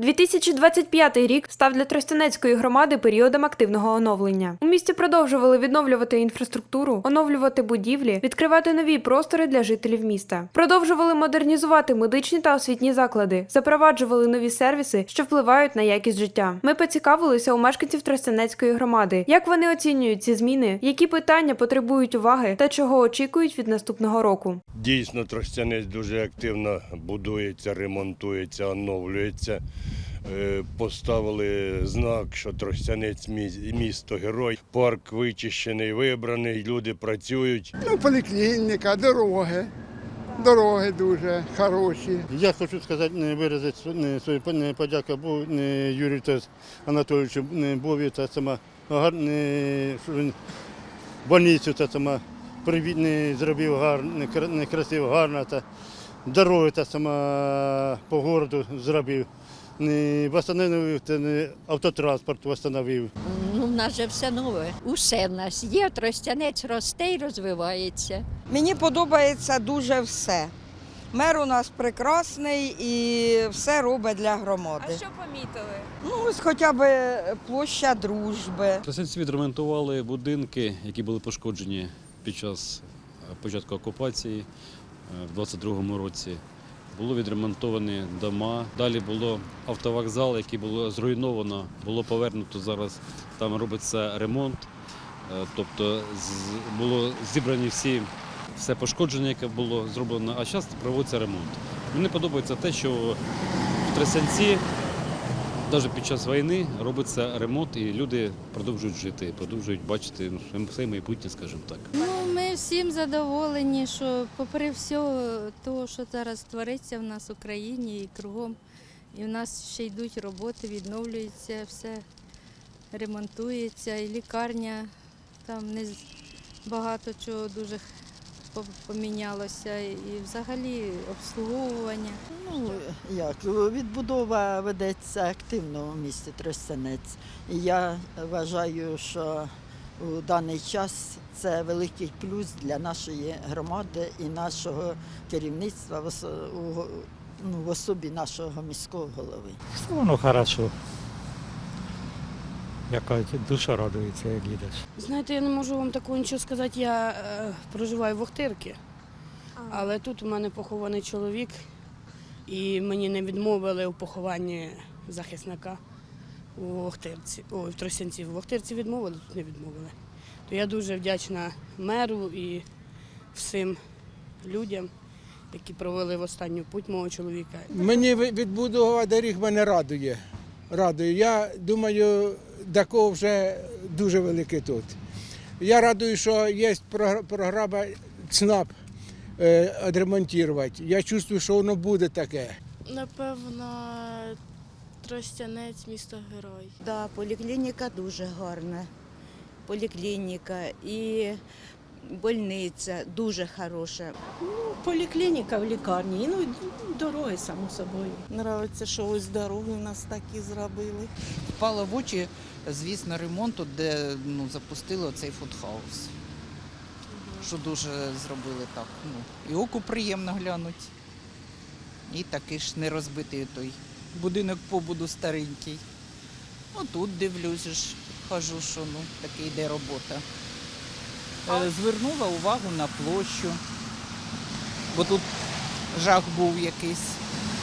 2025 рік став для Тростянецької громади періодом активного оновлення. У місті продовжували відновлювати інфраструктуру, оновлювати будівлі, відкривати нові простори для жителів міста. Продовжували модернізувати медичні та освітні заклади, запроваджували нові сервіси, що впливають на якість життя. Ми поцікавилися у мешканців Тростянецької громади, як вони оцінюють ці зміни, які питання потребують уваги та чого очікують від наступного року. Дійсно, Тростянець дуже активно будується, ремонтується, оновлюється. Е, Поставили знак, що Тростянець місто герой. Парк вичищений, вибраний, люди працюють. Ну, поліклініка, дороги. Дороги дуже хороші. Я хочу сказати, не виразити свою подяку Богу, Юрію Тес Анатолійовичу, не Бові, та сама гар, не, що він больницю та сама привіт зробив гарно, красиво, гарно, та дороги та сама по городу зробив. Не восстановив, автотранспорт восстановив. Ну, в нас же все нове. Усе в нас є, тростянець росте і розвивається. Мені подобається дуже все. Мер у нас прекрасний і все робить для громади. що помітили? Ну, ось хоча б площа дружби. Тростянці відремонтували будинки, які були пошкоджені під час е, початку окупації е, в 22-му році. Було відремонтовані дома. Далі було автовокзал, який було зруйновано, було повернуто зараз. Там робиться ремонт. Е, Тобто було зібрані всі все пошкодження, яке було зроблено, а зараз проводиться ремонт. Мені подобається те, що в Тростянці навіть під час війни робиться ремонт, і люди продовжують жити, продовжують бачити ну, майбутнє, скажімо так. Ну, ми всім задоволені, що попри все того, що зараз твориться в нас в Україні і кругом, і в нас ще йдуть роботи, відновлюється, все ремонтується, і лікарня, там не багато чого дуже помінялося, і взагалі обслуговування. Ну, як, відбудова ведеться активно в місті Тростянець. І я вважаю, що у даний час це великий плюс для нашої громади і нашого керівництва в, у- ну, в особі нашого міського голови. Все воно хорошо. Яка душа радується, як їдеш. Знаєте, я не можу вам такого нічого сказати. Я е, проживаю в Охтирці, але тут у мене похований чоловік, і мені не відмовили у похованні захисника у Охтирці. Ой, в Тростянці. В Охтирці відмовили, тут не відмовили. То я дуже вдячна меру і всім людям, які провели в останню путь мого чоловіка. Мені ви- відбудова доріг мене радує. Радує. Я думаю, такого вже дуже велике тут. Я радую, що є програма ЦНАП е, відремонтувати. Я чувствую, що воно буде таке. Напевно, Тростянець, місто герой. Да, поліклініка дуже гарна. Поліклініка і больниця дуже хороша. Поліклініка в лікарні, ну дороги, само собою. Нравиться, що ось дороги у нас такі зробили. Впало в очі, звісно, ремонту, де ну, запустили цей фудхаус. Що дуже зробили так. Ну, і оку приємно глянути. І такий ж не розбитий той будинок побуду старенький. Ну тут дивлюся ж, хожу, що ну, таке йде робота. Е, Звернула увагу на площу, бо тут жах був якийсь,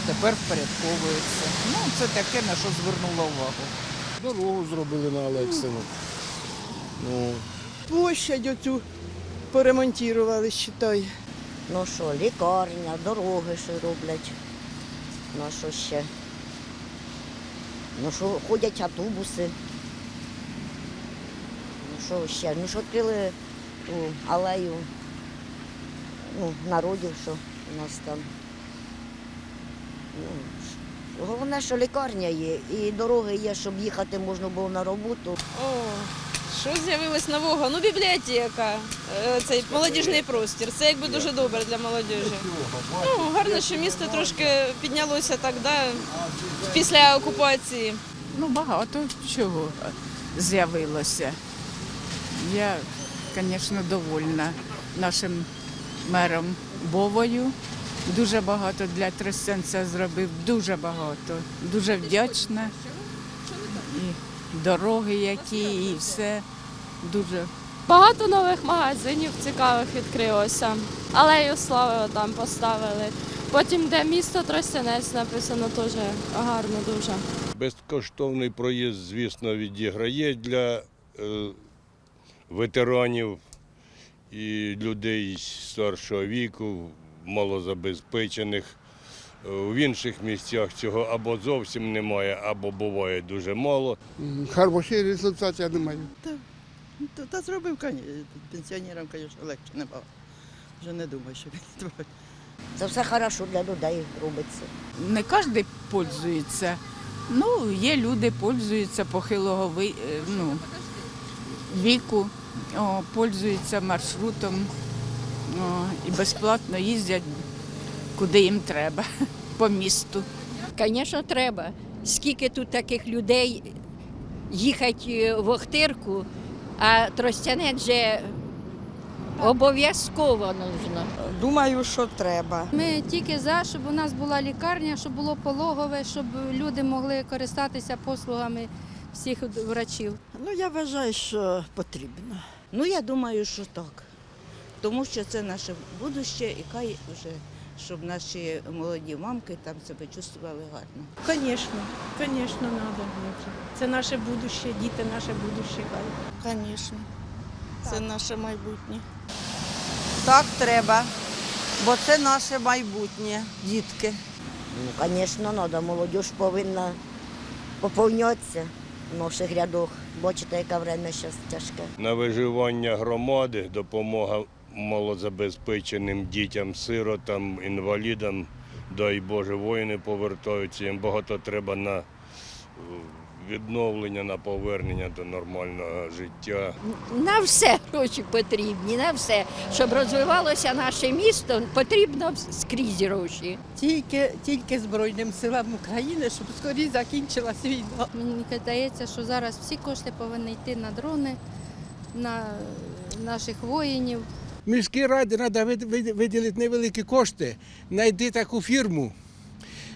тепер впорядковується. Ну, це таке, на що звернула увагу. Дорогу зробили на Олексину. Ну, Площадь оцю поремонтували, считай. Ну що, лікарня, дороги що роблять. Ну що ще? Ну що, ходять автобуси. Ну що ще? Ну що відкрили ту алею ну, народів, що у нас там. Ну, головне, що лікарня є і дороги є, щоб їхати можна було на роботу. О, що з'явилось нового? Ну, бібліотека, е, цей молодіжний простір. Це якби дуже добре для молодіжі. Ну, гарно, що місто трошки піднялося так, да, після окупації. Ну, багато чого з'явилося. Я, звісно, довольна нашим мером Бовою Дуже багато для Тростянця зробив, дуже багато. Дуже вдячна. І дороги які, і все. Дуже Багато нових магазинів цікавих відкрилося. Алею слави там поставили. Потім, де місто Тростянець написано, теж гарно дуже. Безкоштовний проїзд, звісно, відіграє для е, ветеранів і людей старшого віку, малозабезпечених. В інших місцях цього або зовсім немає, або буває дуже мало. Хороший результат, я думаю. Та, та зробив пенсіонерам, звісно, легше набагато. Вже не думаю, що він. Це все хорошо для людей робиться. не кожен пользується. Ну, є люди, пользуються похилого ви- е, ну, віку, о, пользуються маршрутом о, і безплатно їздять куди їм треба по місту. Звісно, треба. Скільки тут таких людей їхати в Охтирку, а Тростянець же обов'язково нужно. Думаю, що треба. Ми тільки за, щоб у нас була лікарня, щоб було пологове, щоб люди могли користатися послугами всіх врачів. Ну, я вважаю, що потрібно. Ну, я думаю, що так. Тому що це наше будуще, і хай вже, щоб наші молоді мамки там себе чувствували гарно. Звісно, звісно, треба. Це наше будуще, діти наше будуще. Хай. Звісно, це наше майбутнє. Так треба, бо це наше майбутнє, дітки. Ну, звісно, треба. Молодь повинна поповнятися в наших рядах. Бачите, яке время зараз тяжке. На виживання громади, допомога малозабезпеченим дітям, сиротам, інвалідам, дай Боже, воїни повертаються. Їм багато треба на е, відновлення, на повернення до нормального життя. На все гроші потрібні, на все. Щоб розвивалося наше місто, потрібно скрізь гроші. Тільки, тільки Збройним силам України, щоб скоріше закінчилась війна. Мені здається, що зараз всі кошти повинні йти на дрони, на наших воїнів. Міській раді треба виділити невеликі кошти, знайти таку фірму,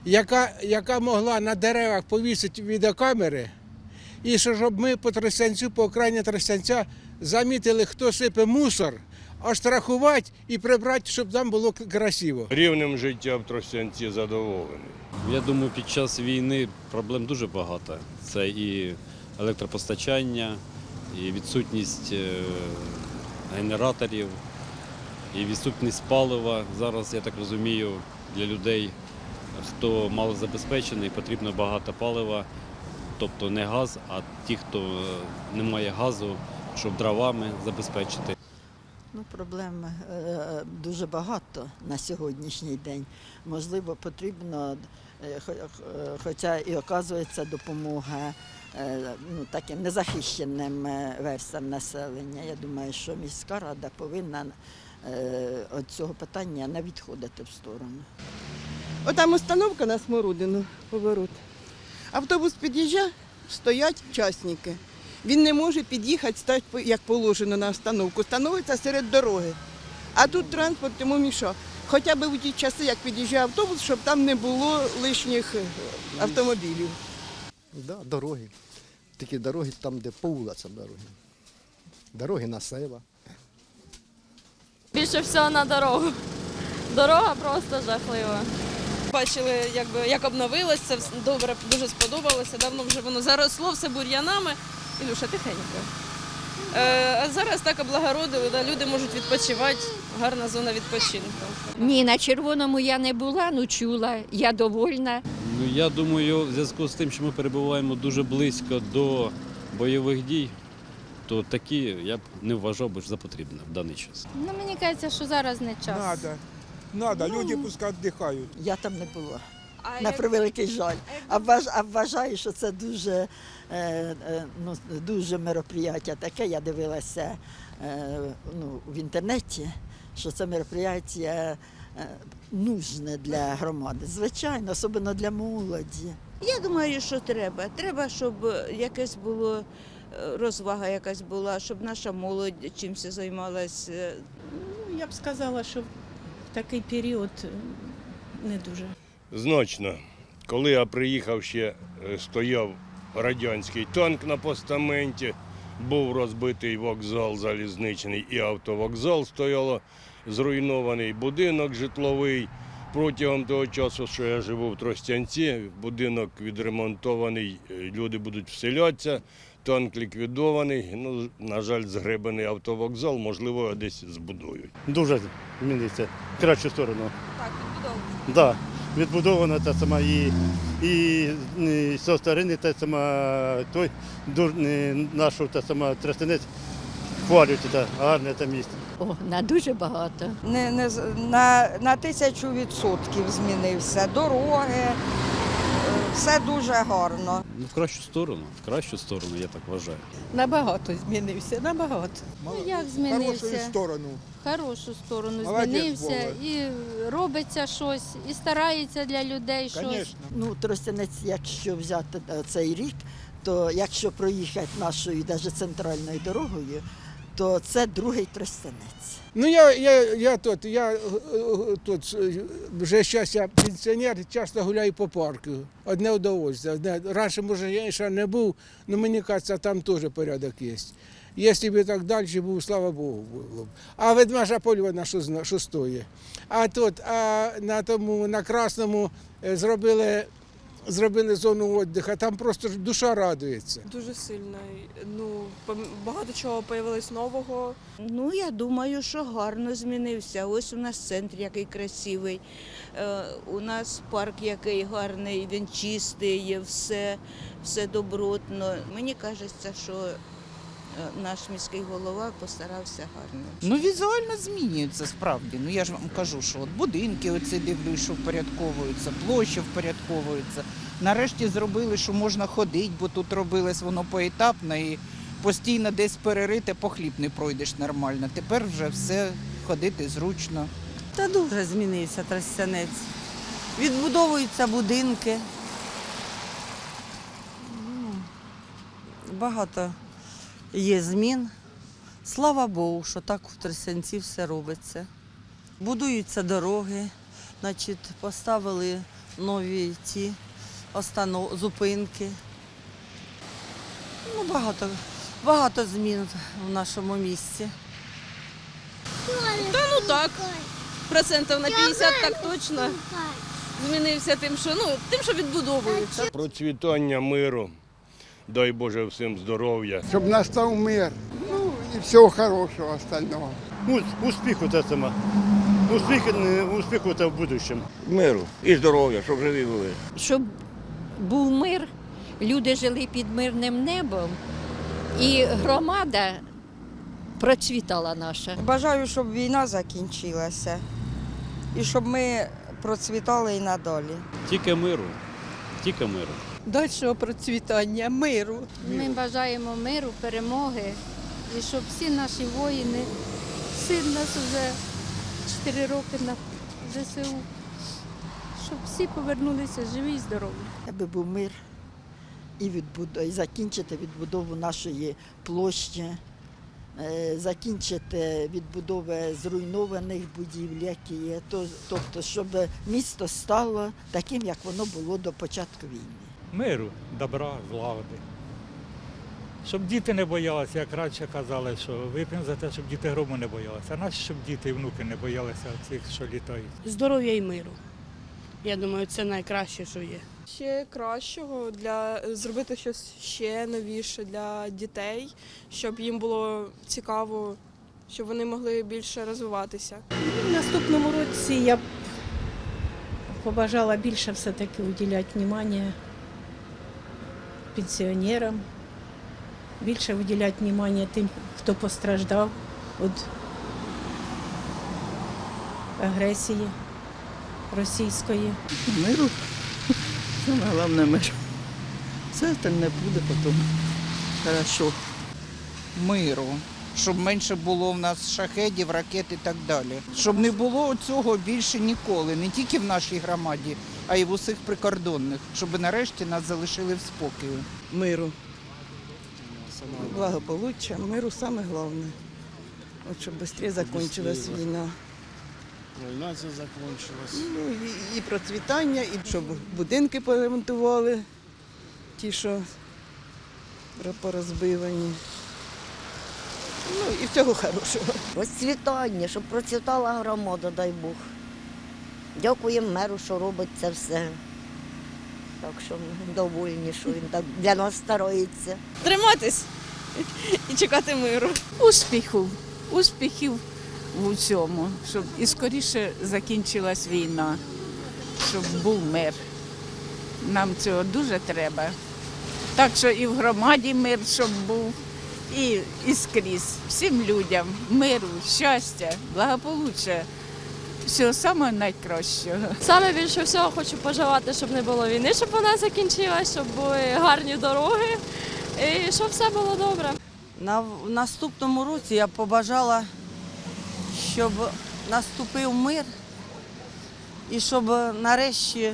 яка, яка могла на деревах повісити відеокамери, і що- щоб ми по Тростянцю, по окраїні Тростянця замітили, хто сипе мусор, оштрафувати і прибрати, щоб там було красиво. Рівнем життя в Тростянці задоволений. Я думаю, під час війни проблем дуже багато. Це і електропостачання, і відсутність е, генераторів, і відсутність палива. Зараз, я так розумію, для людей, хто малозабезпечений, потрібно багато палива, тобто не газ, а ті, хто е, не має газу, щоб дровами забезпечити. Ну, проблем е, дуже багато на сьогоднішній день. Можливо, потрібно, е, хо- хоча і оказується допомога ну, таким незахищеним верстам населення. Я думаю, що міська рада повинна від цього питання не відходити в сторону. Отам установка на Смородину, поворот. Автобус під'їжджає, стоять учасники. Він не може під'їхати, стати як положено на остановку. Становиться серед дороги. А тут транспорт йому мішав. Хоча б у ті часи, як під'їжджає автобус, щоб там не було лишніх е, автомобілів. Да, дороги. Такі дороги там, де по вулицям дороги. Дороги на села. Більше всього на дорогу. Дорога просто жахлива. Бачили, якби як обновилось, це добре, дуже сподобалося. Давно вже воно заросло все бур'янами. Ілюша, тихенько. Е, а зараз так облагородили, да, люди можуть відпочивати, гарна зона відпочинку. Ні, на червоному я не була, ну чула. Я довольна. Ну, я думаю, в зв'язку з тим, що ми перебуваємо дуже близько до бойових дій, то такі я б не вважав би за потрібне в даний час. Ну мені кажеться, що зараз не час. Надо, надо, люди пускай віддихають. Я там не була. На превеликий жаль. А, вваж, а вважаю, що це дуже, е, е, ну, дуже мероприяття таке. Я дивилася е, ну, в інтернеті, що це мероприяття е, нужне для громади. Звичайно, особливо для молоді. Я думаю, що треба. Треба, щоб якесь було розвага якась була, щоб наша молодь чимось займалася. Ну, я б сказала, що такий період не дуже. Значно. Коли я приїхав, ще е, стояв радянський танк на постаменті, був розбитий вокзал залізничний і автовокзал стояло, зруйнований будинок житловий. Протягом того часу, що я живу в Тростянці, будинок відремонтований, е, люди будуть вселятися, танк ліквідований. Ну, на жаль, згребаний автовокзал, можливо, десь збудують. Дуже зміниться в кращу сторону. Так, відбудована. Да, відбудована та сама і, і, і со сторони та сама той дур, нашу та сама Тростянець хвалять, та гарне це місце. О, на дуже багато. Не, не, на, на тисячу відсотків змінився. Дороги, все дуже гарно. Ну, в кращу сторону, в кращу сторону, я так вважаю. Набагато змінився, набагато. Ну, як змінився? сторону. Хорошу сторону Молодець, змінився Вова. і робиться щось, і старається для людей щось. Ну, Тростянець, якщо взяти е, цей рік, то якщо проїхати нашою навіть центральною дорогою, то це другий Тростянець. Ну я, я, я тут, я е, е, тут е, вже зараз я пенсіонер, часто гуляю по парку. Одне удовольствие. Одне. Раніше, може, я ще не був, але мені кажеться, там теж порядок є. Якщо б так далі був, слава Богу, було б. А ведмежа вона що, що стоїть. А тут, а на тому, на Красному зробили, зробили зону віддиху, там просто ж душа радується. Дуже сильно. Ну, багато чого появилось нового. Ну, я думаю, що гарно змінився. Ось у нас центр який красивий. Е, у нас парк який гарний, він чистий, все, все добротно. Мені кажеться, що наш міський голова постарався гарно. Ну, візуально змінюється справді. Ну я ж вам кажу, що от будинки оці дивлюсь, що впорядковуються, площі впорядковуються. Нарешті зробили, що можна ходити, бо тут робилось воно поетапно і постійно десь перерити, по хліб не пройдеш нормально. Тепер вже все ходити зручно. Та дуже змінився Тростянець. Відбудовуються будинки. Ну, Багато є змін. Слава Богу, що так в Тростянці все робиться. Будуються дороги, значить, поставили нові ці останов... зупинки. Ну, багато, багато змін в нашому місті. Та ну так. Процентів на 50 так точно. Змінився тим, що ну тим, що відбудовується. Процвітання миру, дай Боже всім здоров'я. Щоб настав мир. Ну і всього хорошого остального. Успіху та сама. Успіх, е, успіху та в будущому. Миру і здоров'я, щоб живі були. Щоб був мир, люди жили під мирним небом, і громада процвітала наша. Бажаю, щоб війна закінчилася і щоб ми процвітали і надалі. Тільки миру, тільки миру. Дальшого процвітання, миру. Ми бажаємо миру, перемоги, і щоб всі наші воїни, син нас вже 4 роки на ЗСУ, щоб всі повернулися живі і здорові. Аби був мир і, відбудо... і закінчити відбудову нашої площі, е, закінчити відбудову зруйнованих будівель, які є. Тобто, щоб місто стало таким, як воно було до початку війни. Миру, добра, злагоди. Щоб діти не боялися, як раніше казали, що вип'ємо за те, щоб діти грому не боялися. А наші, щоб діти і внуки не боялися цих, що літають. Здоров'я і миру. Я думаю, це найкраще, що є. ще кращого для зробити щось ще новіше для дітей, щоб їм було цікаво, щоб вони могли більше розвиватися. В наступному році я б побажала більше все-таки уділяти увагу пенсіонерам, більше виділяти увагу тим, хто постраждав від агресії російської. Миру. Саме головне мир. Все остальне буде потім. Хорошо. Миру. Щоб менше було в нас шахедів, ракет і так далі. Щоб не було цього більше ніколи, не тільки в нашій громаді, а й в усіх прикордонних, щоб нарешті нас залишили в спокої. Миру. Благополуччя, миру саме головне. От щоб швидше закінчилась війна. війна ця закінчилась. Ну, і, і процвітання, і щоб будинки поремонтували, ті, що порозбивані. Ну і всього хорошого. Процвітання, щоб процвітала громада, дай Бог. Дякуємо меру, що робить це все. Так що ми довольні, що він так для нас старається. Триматись і чекати миру. Успіхів, успіхів в усьому, щоб і скоріше закінчилась війна, щоб був мир. Нам цього дуже треба. Так що і в громаді мир, щоб був, і, і скрізь. Всім людям миру, щастя, благополуччя. Всього самого найкращого. Саме більше всього хочу пожелати, щоб не було війни, щоб вона закінчилась, щоб були гарні дороги і щоб все було добре. На в наступному році я побажала, щоб наступив мир і щоб нарешті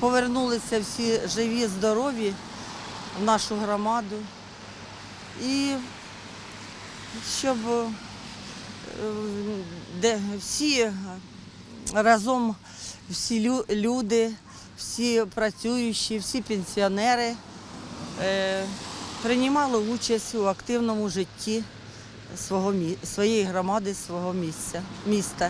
повернулися всі живі, здорові в нашу громаду. І щоб е, де всі разом, всі люди, всі працюючі, всі пенсіонери е, приймали участь у активному житті своєї громади, свого місця, міста.